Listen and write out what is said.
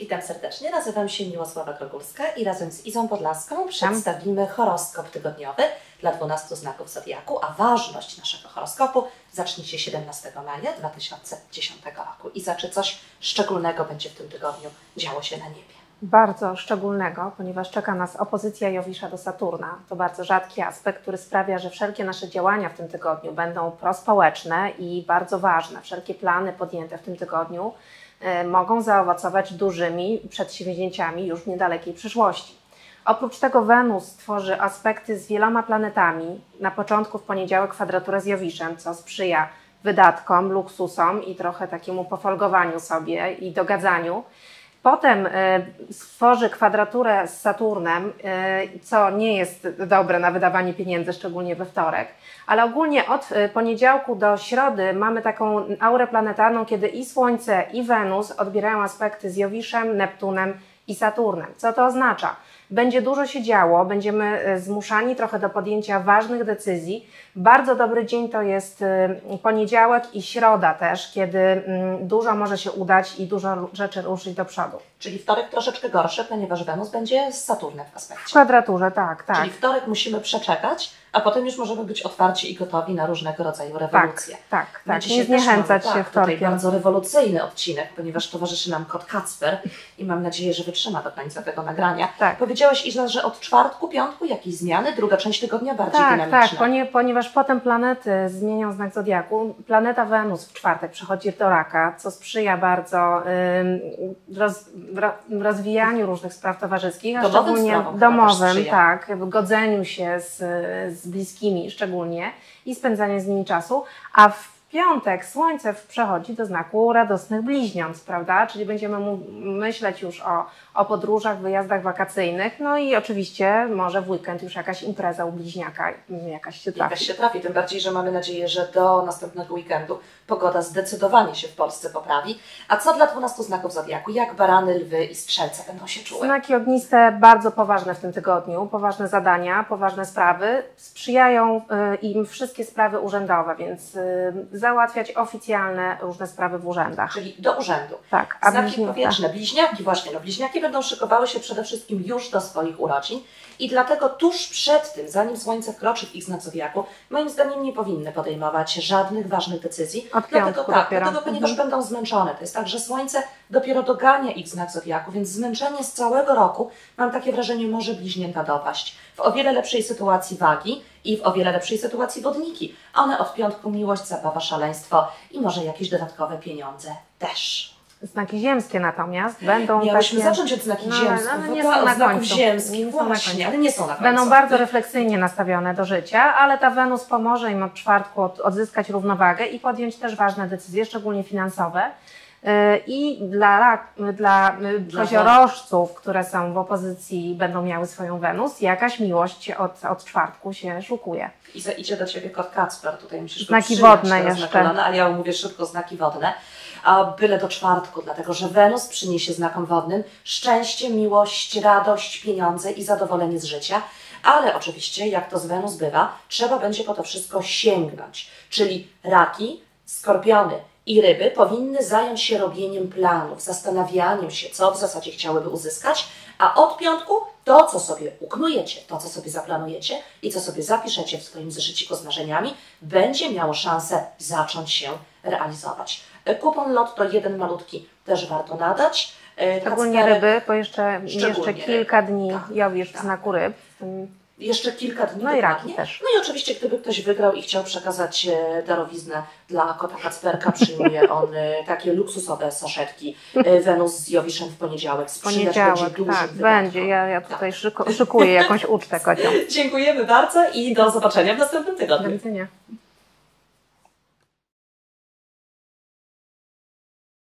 Witam serdecznie, nazywam się Miłosława Krogulska i razem z Izą Podlaską przedstawimy horoskop tygodniowy dla 12 znaków Zodiaku, a ważność naszego horoskopu zacznie się 17 maja 2010 roku. Iza, czy coś szczególnego będzie w tym tygodniu działo się na niebie? Bardzo szczególnego, ponieważ czeka nas opozycja Jowisza do Saturna. To bardzo rzadki aspekt, który sprawia, że wszelkie nasze działania w tym tygodniu będą prospołeczne i bardzo ważne. Wszelkie plany podjęte w tym tygodniu mogą zaowocować dużymi przedsięwzięciami już w niedalekiej przyszłości. Oprócz tego Wenus tworzy aspekty z wieloma planetami. Na początku w poniedziałek kwadraturę z Jowiszem, co sprzyja wydatkom, luksusom i trochę takiemu pofolgowaniu sobie i dogadzaniu. Potem e, stworzy kwadraturę z Saturnem, e, co nie jest dobre na wydawanie pieniędzy, szczególnie we wtorek. Ale ogólnie od e, poniedziałku do środy mamy taką aurę planetarną, kiedy i Słońce, i Wenus odbierają aspekty z Jowiszem, Neptunem i Saturnem. Co to oznacza? Będzie dużo się działo, będziemy e, zmuszani trochę do podjęcia ważnych decyzji. Bardzo dobry dzień to jest e, poniedziałek i środa też, kiedy mm, dużo może się udać i dużo rzeczy ruszyć do przodu. Czyli wtorek troszeczkę gorszy, ponieważ Wenus będzie z Saturnem w aspekcie. W kwadraturze, tak, tak. Czyli wtorek musimy przeczekać, a potem już możemy być otwarci i gotowi na różnego rodzaju rewolucje. Tak, tak, tak. Nie zniechęcać mamy, się tak, wtorkiem. Tutaj bardzo rewolucyjny odcinek, ponieważ towarzyszy nam kot Kacper i mam nadzieję, że wytrzyma do końca tego nagrania. Tak. Powiedziałaś Iza, że od czwartku, piątku jakieś zmiany, druga część tygodnia bardziej tak, dynamiczna. Tak, ponieważ potem planety zmienią znak Zodiaku. Planeta Wenus w czwartek przechodzi do raka, co sprzyja bardzo roz, rozwijaniu różnych spraw towarzyskich, a domowym szczególnie domowym, tak, w godzeniu się z, z bliskimi szczególnie i spędzanie z nimi czasu, a w piątek Słońce przechodzi do znaku radosnych bliźniąt, prawda? Czyli będziemy myśleć już o, o podróżach, wyjazdach wakacyjnych, no i oczywiście może w weekend już jakaś impreza u bliźniaka jakaś się trafi. Jakaś się trafi, tym bardziej, że mamy nadzieję, że do następnego weekendu pogoda zdecydowanie się w Polsce poprawi. A co dla 12 znaków Zodiaku? Jak barany, lwy i strzelce będą się czuły? Znaki ogniste bardzo poważne w tym tygodniu, poważne zadania, poważne sprawy. Sprzyjają y, im wszystkie sprawy urzędowe, więc y, załatwiać oficjalne różne sprawy w urzędach. Czyli do urzędu. Tak. A Znaki bliźniaka. powietrzne, bliźniaki właśnie, no bliźniaki będą szykowały się przede wszystkim już do swoich urodzin i dlatego tuż przed tym, zanim Słońce wkroczy w ich znak Zodiaku, moim zdaniem nie powinny podejmować żadnych ważnych decyzji. Od dlatego tak, dopiero. dlatego ponieważ mhm. będą zmęczone. To jest tak, że Słońce dopiero dogania ich znak Zodiaku, więc zmęczenie z całego roku, mam takie wrażenie, może bliźnięta dopaść. W o wiele lepszej sytuacji wagi, i w o wiele lepszej sytuacji wodniki. One od piątku miłość, zabawa, szaleństwo i może jakieś dodatkowe pieniądze też. Znaki ziemskie natomiast będą Miałyśmy takie... zacząć od znaki no, ziemskich, no, no, nie są na znaków ziemskich, właśnie, ale nie są na końcu. Będą bardzo refleksyjnie nastawione do życia, ale ta Wenus pomoże im od czwartku odzyskać równowagę i podjąć też ważne decyzje, szczególnie finansowe. I dla, dla, dla koziorożców, które są w opozycji, będą miały swoją Wenus, jakaś miłość od, od czwartku się szukuje. I idzie do Ciebie kot Kacper, tutaj musisz Znaki wodne jeszcze. ale ja mówię szybko znaki wodne. A byle do czwartku, dlatego że Wenus przyniesie znakom wodnym szczęście, miłość, radość, pieniądze i zadowolenie z życia. Ale oczywiście, jak to z Wenus bywa, trzeba będzie po to wszystko sięgnąć. Czyli raki, skorpiony, i ryby powinny zająć się robieniem planów, zastanawianiem się, co w zasadzie chciałyby uzyskać, a od piątku to, co sobie uknujecie, to, co sobie zaplanujecie i co sobie zapiszecie w swoim zeszyciku z marzeniami, będzie miało szansę zacząć się realizować. Kupon lot to jeden malutki też warto nadać. E, Szczególnie ryby, bo jeszcze, jeszcze kilka dni tak, Jowisz tak. w znaku ryb jeszcze kilka dni No i raki też. No i oczywiście, gdyby ktoś wygrał i chciał przekazać e, darowiznę dla kota Kacperka, przyjmuje on e, takie luksusowe saszetki e, Wenus z Jowiszem w poniedziałek. Poniedziałek, tak, będzie. Ja, ja tutaj tak. szykuję jakąś ucztę kocią. Dziękujemy bardzo i do zobaczenia w następnym tygodniu. Do widzenia.